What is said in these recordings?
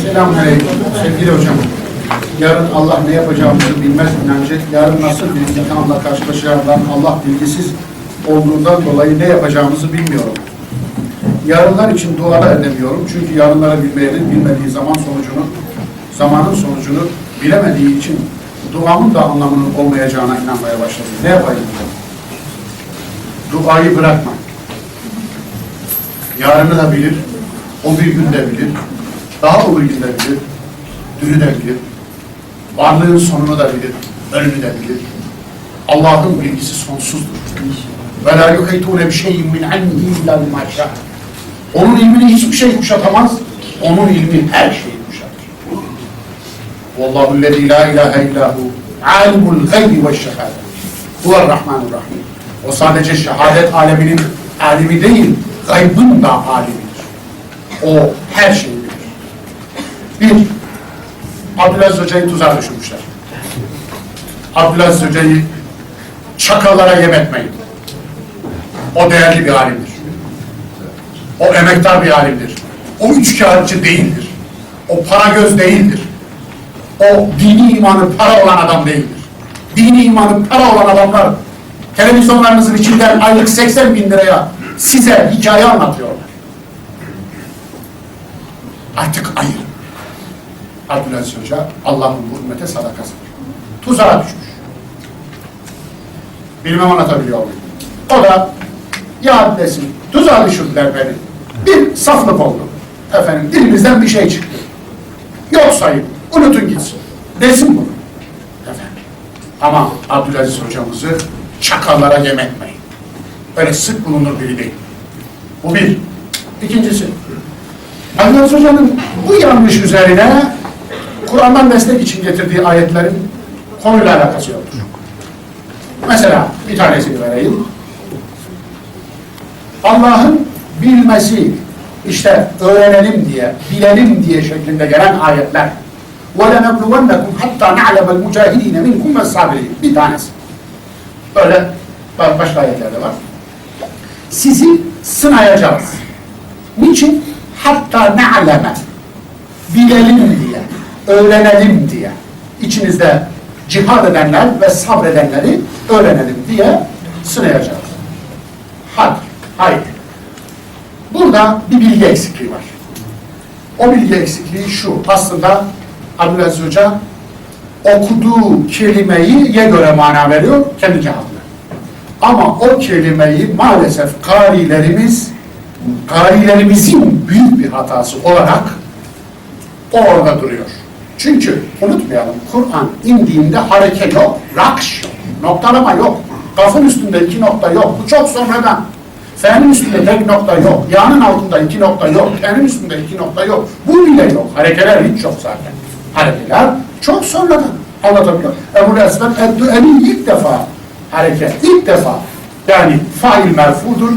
Selamünaleyküm sevgili hocam. Yarın Allah ne yapacağımızı bilmez inancı, yarın nasıl bir imtihanla karşılaşacağından Allah bilgisiz olduğundan dolayı ne yapacağımızı bilmiyorum. Yarınlar için dualar edemiyorum. Çünkü yarınları bilmeyenin bilmediği zaman sonucunu, zamanın sonucunu bilemediği için duamın da anlamının olmayacağına inanmaya başladım. Ne yapayım? Duayı bırakma. Yarını da bilir, o bir günde bilir, daha o bir günde bilir, dünü de bilir, varlığın sonunu da bilir, önünü de bilir. Allah'ın bilgisi sonsuzdur. Ve la yuhitune bi şeyin min ilmihi illa bima. Onun ilmini hiçbir şey kuşatamaz. Onun ilmi her şeyi kuşatır. Vallahu lezî la ilahe illahu alimul gaybi ve şehâde. Huve'r-Rahmanur-Rahim. O sadece şehadet aleminin alimi değil, gaybın da alimidir. O her şeyi. Bir, Abdülaziz Hoca'yı tuzağa düşürmüşler. Abdülaziz Hoca'yı çakallara yem etmeyin. O değerli bir alimdir. O emektar bir alimdir. O üçkağıtçı değildir. O para göz değildir. O dini imanı para olan adam değildir. Dini imanı para olan adamlar televizyonlarınızın içinden aylık 80 bin liraya size hikaye anlatıyorlar. Abdülaziz Hoca Allah'ın bu sadakasıdır. Tuzağa düşmüş. Bilmem anlatabiliyor muyum? O da ya desin, tuzağa düşürdüler beni. Bir saflık oldu. Efendim dilimizden bir şey çıktı. Yok sayın, unutun gitsin. Desin bunu. Efendim. Ama Abdülaziz hocamızı çakallara yem etmeyin. Öyle sık bulunur biri değil. Bu bir. İkincisi, Abdülaziz Hoca'nın bu yanlış üzerine Kur'an'dan destek için getirdiği ayetlerin konuyla alakası yoktur. Mesela bir tanesini vereyim. Allah'ın bilmesi, işte öğrenelim diye, bilelim diye şeklinde gelen ayetler. وَلَنَبْلُوَنَّكُمْ حَتَّى نَعْلَمَ الْمُجَاهِد۪ينَ مِنْكُمْ وَالصَّابِرِينَ Bir tanesi. Böyle başka ayetlerde var. Sizi sınayacağız. Niçin? Hatta ne'leme. Bilelim diye, öğrenelim diye. İçinizde cihad edenler ve sabredenleri öğrenelim diye sınayacağız. Hadi, hayır. Burada bir bilgi eksikliği var. O bilgi eksikliği şu. Aslında Abdülaziz Hoca okuduğu kelimeyi ye göre mana veriyor kendi cevabına. Ama o kelimeyi maalesef karilerimiz, karilerimizin büyük bir hatası olarak orada duruyor. Çünkü unutmayalım Kur'an indiğinde hareke yok, rakş yok, noktalama yok. Kafın üstünde iki nokta yok. Bu çok sonradan. Fe'nin üstünde tek nokta yok. Ya'nın altında iki nokta yok. T'nin üstünde iki nokta yok. Bu bile yok. Harekeler hiç yok zaten. Harekeler çok sonradan. Anlatabiliyor. Ebu Esved Eddü'eli ilk defa hareket. ilk defa. Yani fail merfudur,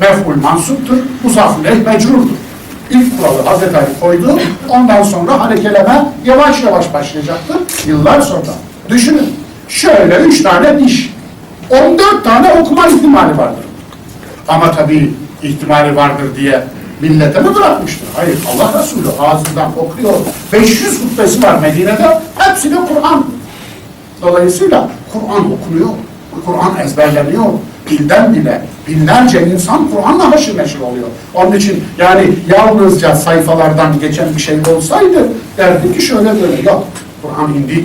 mef'ul mansuptur, musafir el mecrurdur. İlk kuralı Hazreti koydu. Ondan sonra harekeleme yavaş yavaş başlayacaktır. Yıllar sonra. Düşünün. Şöyle üç tane diş. 14 tane okuma ihtimali vardır. Ama tabii ihtimali vardır diye millete mi bırakmıştır? Hayır, Allah Resulü ağzından okuyor. 500 hutbesi var Medine'de, hepsi de Kur'an. Dolayısıyla Kur'an okunuyor, Kur'an ezberleniyor. Dilden bile binlerce insan Kur'an'la haşır neşir oluyor. Onun için yani yalnızca sayfalardan geçen bir şey olsaydı derdi ki şöyle böyle yok. Kur'an indi.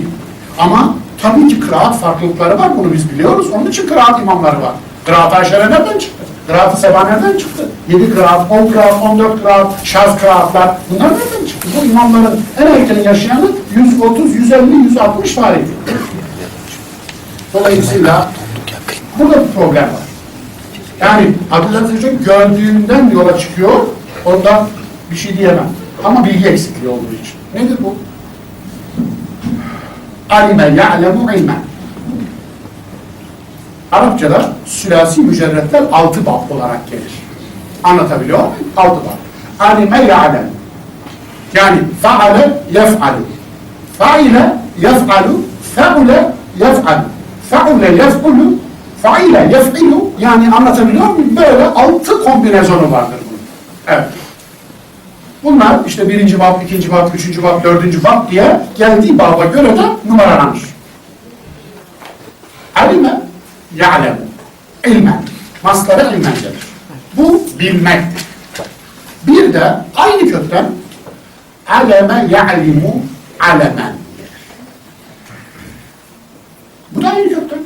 Ama tabii ki kıraat farklılıkları var. Bunu biz biliyoruz. Onun için kıraat imamları var. Kıraat aşere nereden çıktı? Kıraat-ı seba nereden çıktı? 7 kıraat, 10 kıraat, 14 kıraat, şaz kıraatlar. Bunlar nereden çıktı? Bu imamların en erken yaşayanı 130, 150, 160 tarihli. Dolayısıyla burada bir problem var. Yani Abdülaziz Hoca gördüğünden yola çıkıyor. Orada bir şey diyemem. Ama bilgi eksikliği olduğu için. Nedir bu? Alime ya'lemu ilmen. Arapçada sülasi mücerretler altı bab olarak gelir. Anlatabiliyor muyum? Altı bab. Alime ya'lem. Yani faale yef'alu. Faile yef'alu. Fe'ule yef'alu. Fe'ule yef'ulu. Faile yef'ilu. Yani anlatabiliyor muyum? Böyle altı kombinasyonu vardır bunun. Evet. Bunlar işte birinci bab, ikinci bab, üçüncü bab, dördüncü bab diye geldiği baba göre de numaralanır. Alime, ya'lemu, ilmen. Maslara ilmen gelir. Bu bilmektir. Bir de aynı kökten aleme ya'limu alemen gelir. Bu da aynı kökten.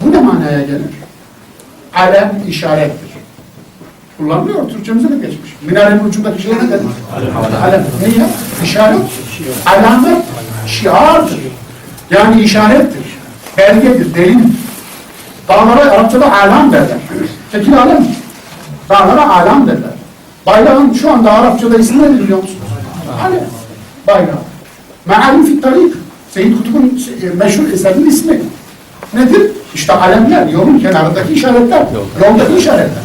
Bu ne manaya gelir? Alem işarettir. Kullanılıyor, Türkçemize de geçmiş. Minarenin ucundaki şey ne demek? Alem. Niye? İşaret. Alamet, şiardır. Yani işarettir. Belgedir, delildir. Dağlara Arapçada alam derler. Tekil alem. Dağlara alam derler. Bayrağın şu anda Arapçada ismi nedir biliyor musunuz? Alem. Bayrağı. Mealim fit tarik. Seyyid Kutub'un meşhur eserinin ismi. Nedir? İşte alemler, yolun kenarındaki işaretler, yoldaki işaretler.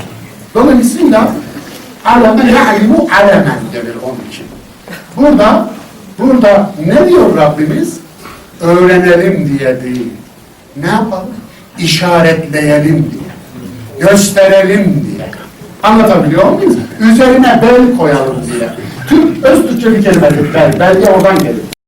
Dolayısıyla aleme ya'limu alemen denir onun için. Burada, burada ne diyor Rabbimiz? Öğrenelim diye değil. Ne yapalım? İşaretleyelim diye. Gösterelim diye. Anlatabiliyor muyuz? Üzerine bel koyalım diye. Türk, öz Türkçe bir kelimedir bel. Belge oradan gelir.